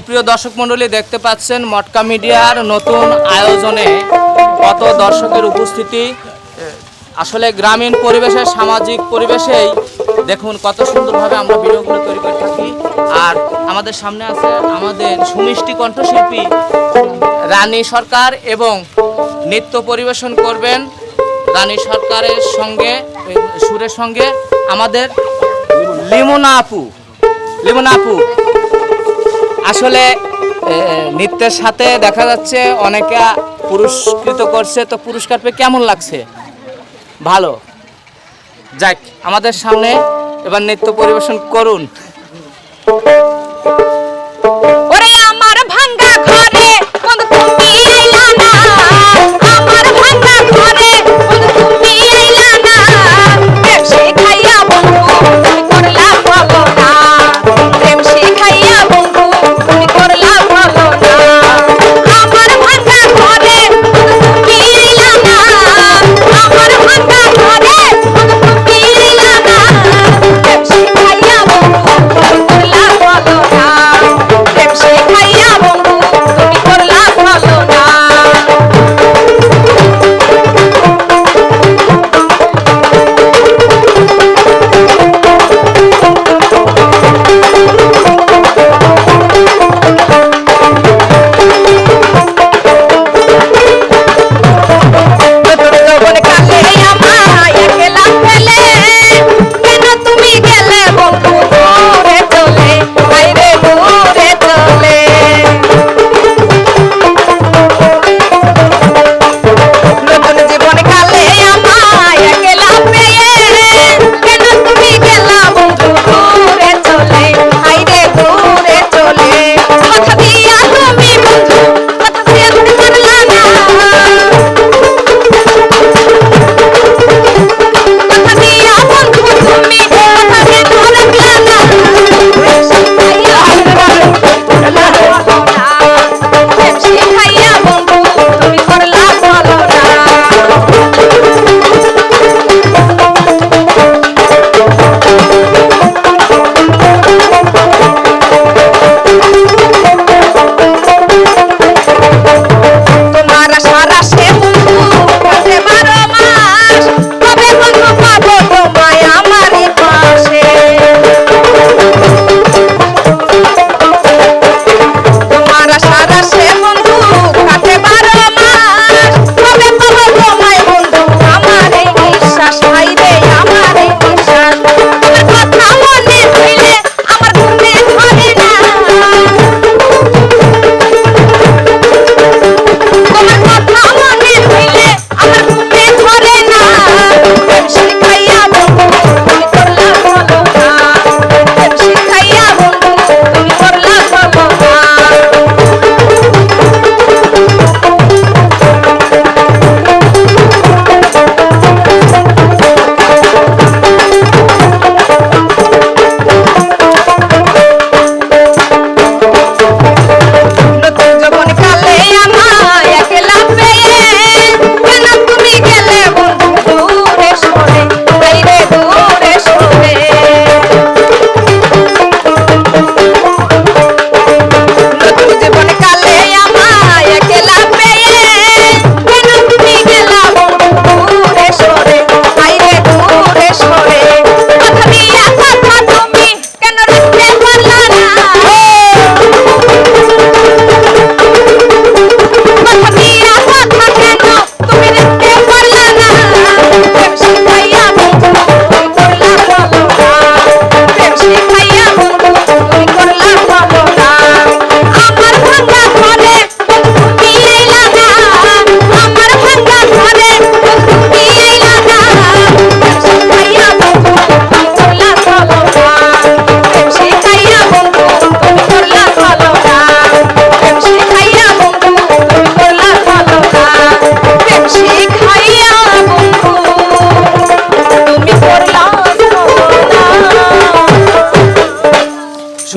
সুপ্রিয় দর্শক মন্ডলী দেখতে পাচ্ছেন মটকা মিডিয়ার নতুন আয়োজনে কত দর্শকের উপস্থিতি। আসলে গ্রামীণ পরিবেশে সামাজিক পরিবেশেই দেখুন কত সুন্দরভাবে আমরা ভিডিওগুলো তৈরি করে থাকি। আর আমাদের সামনে আছে আমাদের সুমিষ্টি কণ্ঠশিল্পী রানী সরকার এবং নৃত্য পরিবেশন করবেন রানী সরকারের সঙ্গে, সুরের সঙ্গে আমাদের লিমোনা আপু। লিমোনা আপু আসলে নৃত্যের সাথে দেখা যাচ্ছে অনেকে পুরস্কৃত করছে, তো পুরস্কার পেয়ে কেমন লাগছে? ভালো। যাক, আমাদের সামনে এবার নৃত্য পরিবেশন করুন।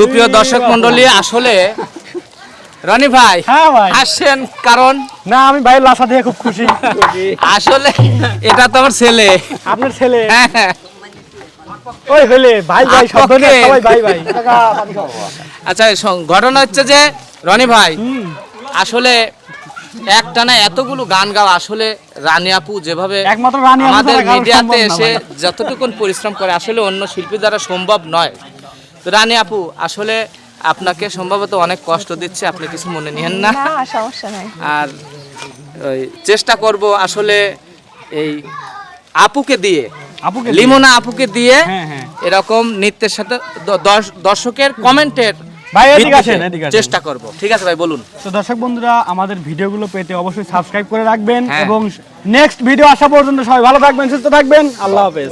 সুপ্রিয় দর্শক মন্ডলী আসলে রনি হ্যাঁ ভাই আসছেন কারণ? না আমি ভাই লাফা দিয়ে খুব খুশি। আসলে এটা তো আমার ছেলে। আপনার ছেলে? হ্যাঁ, হ্যাঁ। ওই হলে ভাই ভাই শব্দ সবাই ভাই ভাই। আচ্ছা ঘটনা হচ্ছে যে রনি ভাই আসলে একটা না এতগুলো গান গাও আসলে রানী আপু যেভাবে আমাদের মিডিয়াতে এসে যতটুকুন পরিশ্রম করে আসলে অন্য শিল্পী দ্বারা সম্ভব নয়। তো রানী আপু আসলে আপনাকে সম্ভবত অনেক কষ্ট দিচ্ছে আপনি কিছু মনে নিয়েন না। না সমস্যা নাই। আর ওই চেষ্টা করব আসলে এই আপুকে দিয়ে লিমোনা আপুকে দিয়ে হ্যাঁ, হ্যাঁ। এরকম নৃত্যের সাথে দর্শকের কমেন্টের। চেষ্টা করব। ঠিক আছে ভাই বলুন। তো দর্শক বন্ধুরা আমাদের ভিডিওগুলো পেতে অবশ্যই সাবস্ক্রাইব করে রাখবেন হ্যাঁ। এবং নেক্সট ভিডিও আসা পর্যন্ত সবাই ভালো থাকবেন সুস্থ থাকবেন। আল্লাহ হাফেজ।